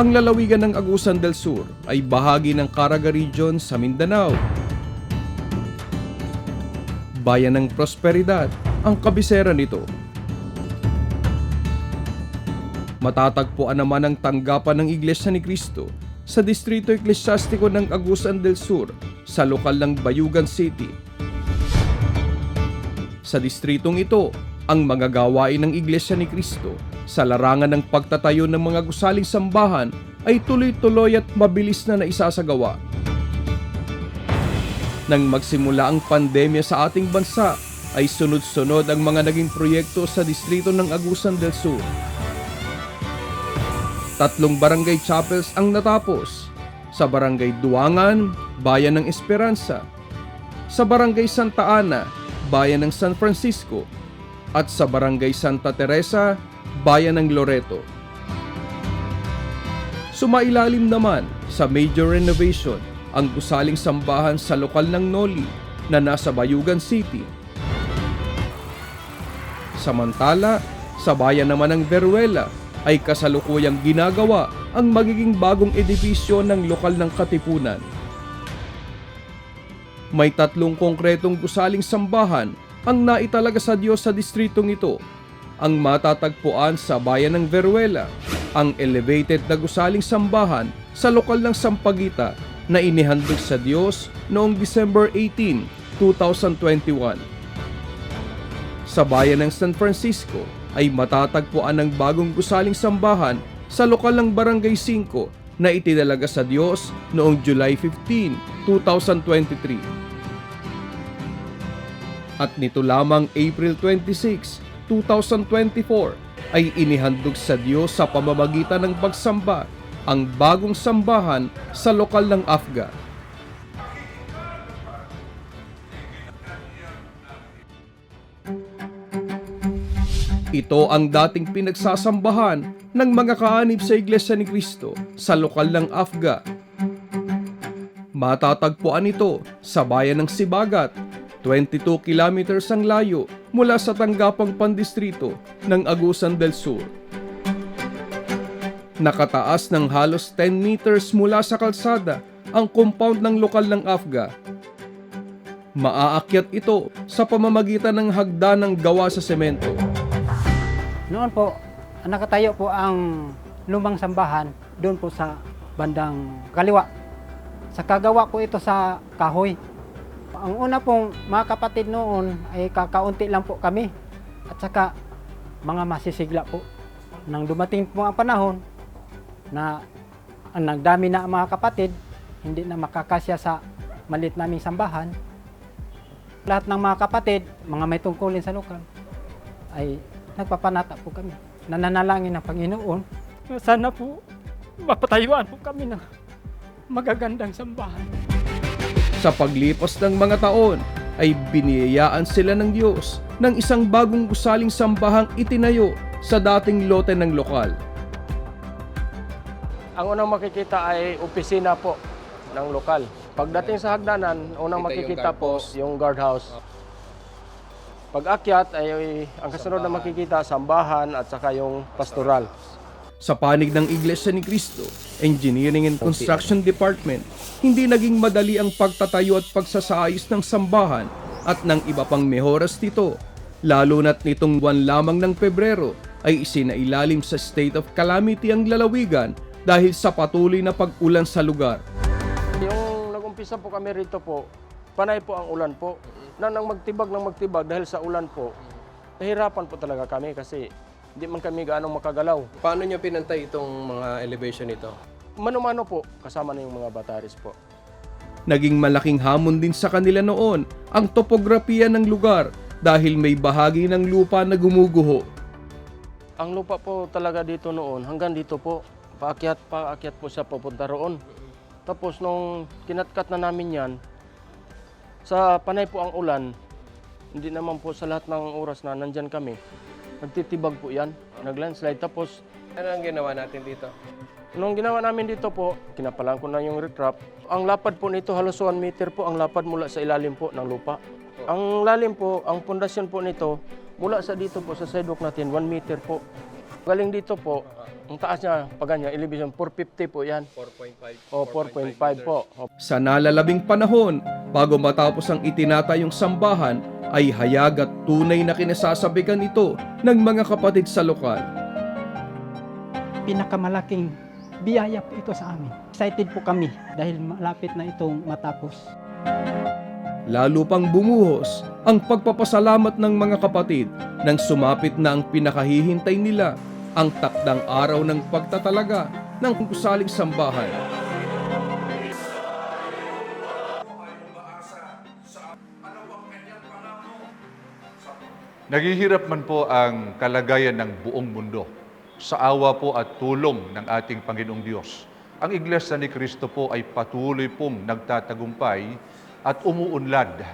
Ang lalawigan ng Agusan del Sur ay bahagi ng Caraga Region sa Mindanao. Bayan ng Prosperidad ang kabisera nito. Matatagpuan naman ang tanggapan ng Iglesia ni Cristo sa Distrito Eklesyastiko ng Agusan del Sur sa lokal ng Bayugan City. Sa distritong ito, ang mga gawain ng Iglesia ni Cristo sa larangan ng pagtatayo ng mga gusaling sambahan ay tuloy-tuloy at mabilis na naisasagawa. Nang magsimula ang pandemya sa ating bansa, ay sunod-sunod ang mga naging proyekto sa distrito ng Agusan del Sur. Tatlong barangay chapels ang natapos. Sa barangay Duangan, Bayan ng Esperanza. Sa barangay Santa Ana, Bayan ng San Francisco. At sa barangay Santa Teresa, Bayan ng Loreto. Sumailalim naman sa major renovation ang gusaling sambahan sa lokal ng Noli na nasa Bayugan City. Samantala, sa bayan naman ng Veruela ay kasalukuyang ginagawa ang magiging bagong edibisyo ng lokal ng Katipunan. May tatlong konkretong gusaling sambahan ang naitalaga sa Diyos sa distritong ito. Ang matatagpuan sa bayan ng Veruela, ang elevated na gusaling sambahan sa lokal ng Sampagita na inihandog sa Diyos noong December 18, 2021. Sa bayan ng San Francisco ay matatagpuan ang bagong gusaling sambahan sa lokal ng Barangay 5 na itinalaga sa Diyos noong July 15, 2023. At nito lamang April 26, 2024 ay inihandog sa Diyos sa pamamagitan ng pagsamba ang bagong sambahan sa lokal ng Afga. Ito ang dating pinagsasambahan ng mga kaanib sa Iglesia ni Cristo sa lokal ng Afga. Matatagpuan ito sa bayan ng Sibagat, 22 kilometers ang layo mula sa tanggapang pandistrito ng Agusan del Sur. Nakataas ng halos 10 meters mula sa kalsada ang compound ng lokal ng Afga. Maaakyat ito sa pamamagitan ng hagdanang gawa sa semento. Noon po, nakatayo po ang lumang sambahan doon po sa bandang kaliwa. Sa kagawa po ito sa kahoy. Ang una pong mga kapatid noon ay kakaunti lang po kami. At saka mga masisigla po. Nang dumating po ang panahon na ang nagdami na ang mga kapatid, hindi na makakasya sa malit naming sambahan. Lahat ng mga kapatid, mga may tungkulin sa lokal, ay nagpapanata po kami. Nananalangin ng Panginoon. Sana po mapatayuan po kami ng magagandang sambahan. Sa paglipas ng mga taon ay biniyayaan sila ng Diyos ng isang bagong gusaling sambahang itinayo sa dating lote ng lokal. Ang unang makikita ay opisina po ng lokal. Pagdating sa hagdanan, unang makikita po yung guardhouse. Pag akyat ay ang kasunod na makikita sambahan at saka yung pastoral. Sa panig ng Iglesia ni Cristo, Engineering and Construction Department, hindi naging madali ang pagtatayo at pagsasaayos ng sambahan at ng iba pang mehoras nito, lalo na't nitong buwan lamang ng Pebrero ay isinailalim sa state of calamity ang lalawigan dahil sa patuloy na pag-ulan sa lugar. Yung nag-umpisa po kami rito po, panay po ang ulan po. Na nang magtibag ng magtibag dahil sa ulan po, nahirapan po talaga kami kasi hindi man kami gaano makagalaw. Paano nyo pinantay itong mga elevation nito? Mano-mano po, kasama na yung mga bataris po. Naging malaking hamon din sa kanila noon ang topografiya ng lugar dahil may bahagi ng lupa na gumuguho. Ang lupa po talaga dito noon, hanggang dito po, paakyat, paakyat po siya papunta roon. Tapos nung kinatkat na namin yan, sa panay po ang ulan, hindi naman po sa lahat ng oras na nandyan kami, nagtitibag po yan, naglandslide. Tapos, Ano ang ginawa natin dito? nung ginawa namin dito po, kinapalan ko na yung retrap. Ang lapad po nito, halos 1 meter po ang lapad mula sa ilalim po ng lupa. Ang lalim po, ang pundasyon po nito, mula sa dito po sa sidewalk natin, 1 meter po. Galing dito po, ang taas niya, pag ganyan, elevation, 450 po yan. 4.5. O, 4.5 po. O, Sa nalalabing panahon, bago matapos ang itinatayong sambahan, ay hayag at tunay na kinasasabikan ito ng mga kapatid sa lokal. Pinakamalaking biyaya po ito sa amin. Excited po kami dahil malapit na itong matapos. Lalo pang bumuhos ang pagpapasalamat ng mga kapatid nang sumapit na ang pinakahihintay nila, ang takdang araw ng pagtatalaga ng kusaling sambahan. Naghihirap man po ang kalagayan ng buong mundo sa awa po at tulong ng ating Panginoong Diyos. Ang Iglesia ni Kristo po ay patuloy pong nagtatagumpay at umuunlad.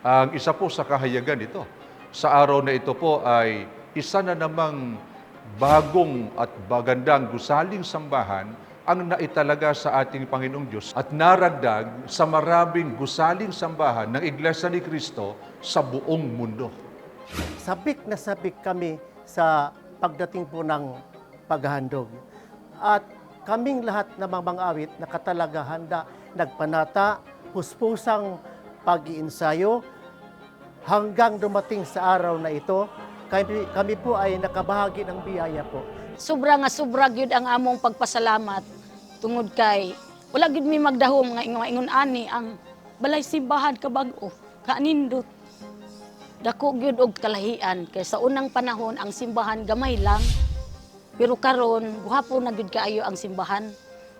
Ang isa po sa kahayagan ito, sa araw na ito po ay isa na namang bagong at bagandang gusaling sambahan ang naitalaga sa ating Panginoong Diyos at naragdag sa maraming gusaling sambahan ng Iglesia ni Kristo sa buong mundo. Sabik na sabik kami sa pagdating po ng paghahandog. At kaming lahat na mga awit na katalaga handa, nagpanata, huspusang pag-iinsayo, hanggang dumating sa araw na ito, kami, kami po ay nakabahagi ng biyaya po. sobra nga sobra gyud ang among pagpasalamat tungod kay wala gyud mi magdahom nga ingon ani ang balay simbahan kabag-o kanindot dako gyud og kalahian kay sa unang panahon ang simbahan gamay lang. Pero karon guhapo na gyud kaayo ang simbahan.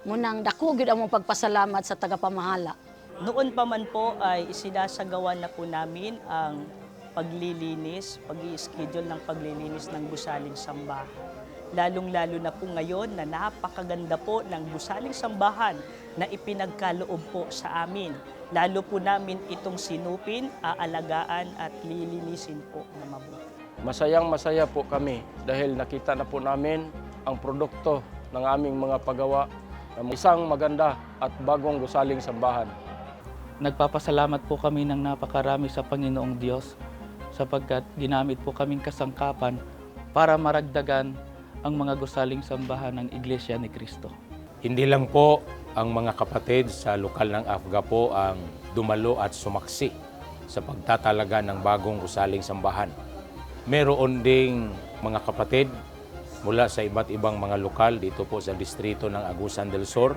Munang dako gyud among pagpasalamat sa tagapamahala. Noon pa man po ay isinasagawa na po namin ang paglilinis, pag schedule ng paglilinis ng gusaling sambahan. Lalong-lalo na po ngayon na napakaganda po ng gusaling sambahan na ipinagkaloob po sa amin. Lalo po namin itong sinupin, aalagaan at lilinisin po na mabuti. Masayang masaya po kami dahil nakita na po namin ang produkto ng aming mga paggawa ng isang maganda at bagong gusaling sambahan. Nagpapasalamat po kami ng napakarami sa Panginoong Diyos sapagkat ginamit po kaming kasangkapan para maragdagan ang mga gusaling sambahan ng Iglesia ni Kristo. Hindi lang po ang mga kapatid sa lokal ng Afga po ang dumalo at sumaksi sa pagtatalaga ng bagong usaling sambahan. Meron ding mga kapatid mula sa iba't ibang mga lokal dito po sa distrito ng Agusan del Sur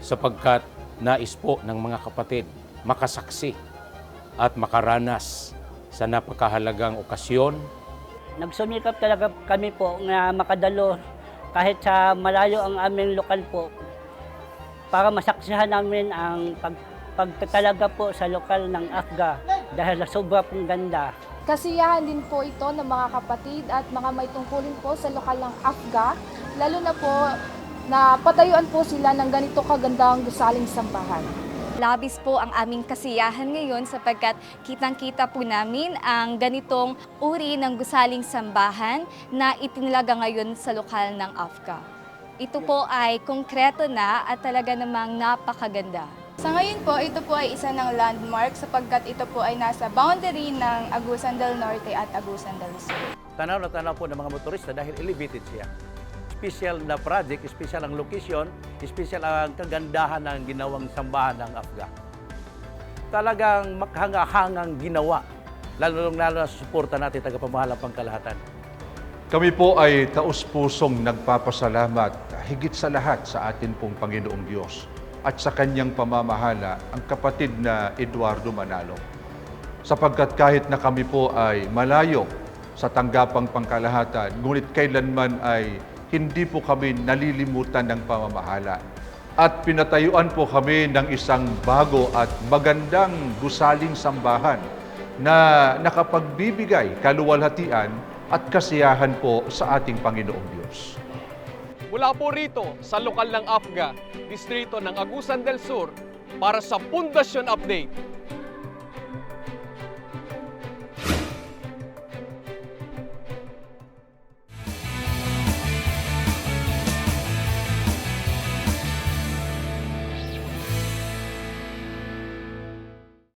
sapagkat nais po ng mga kapatid makasaksi at makaranas sa napakahalagang okasyon Nagsumikap talaga kami po na makadalo kahit sa malayo ang aming lokal po para masaksihan namin ang pag, pagtatalaga po sa lokal ng Afga dahil sa sobra pong ganda. Kasiyahan din po ito ng mga kapatid at mga may tungkulin po sa lokal ng Afga, lalo na po na patayuan po sila ng ganito kagandang gusaling sambahan. Labis po ang aming kasiyahan ngayon sapagkat kitang-kita po namin ang ganitong uri ng gusaling sambahan na itinalaga ngayon sa lokal ng Afka. Ito po ay konkreto na at talaga namang napakaganda. Sa ngayon po, ito po ay isa ng landmark sapagkat ito po ay nasa boundary ng Agusan del Norte at Agusan del Sur. tanaw na tanaw po ng mga motorista dahil elevated siya. Special na project, special ang location, special ang kagandahan ng ginawang sambahan ng Afga. Talagang makhanga-hangang ginawa, lalo lalo na sa suporta natin tagapamahalang pangkalahatan. Kami po ay taus-pusong nagpapasalamat higit sa lahat sa atin pong Panginoong Diyos at sa kanyang pamamahala ang kapatid na Eduardo Manalo. Sapagkat kahit na kami po ay malayo sa tanggapang pangkalahatan, ngunit kailanman ay hindi po kami nalilimutan ng pamamahala. At pinatayuan po kami ng isang bago at magandang gusaling sambahan na nakapagbibigay kaluwalhatian at kasiyahan po sa ating Panginoong Diyos. Mula po rito sa lokal ng Afga, distrito ng Agusan del Sur, para sa Pundasyon Update,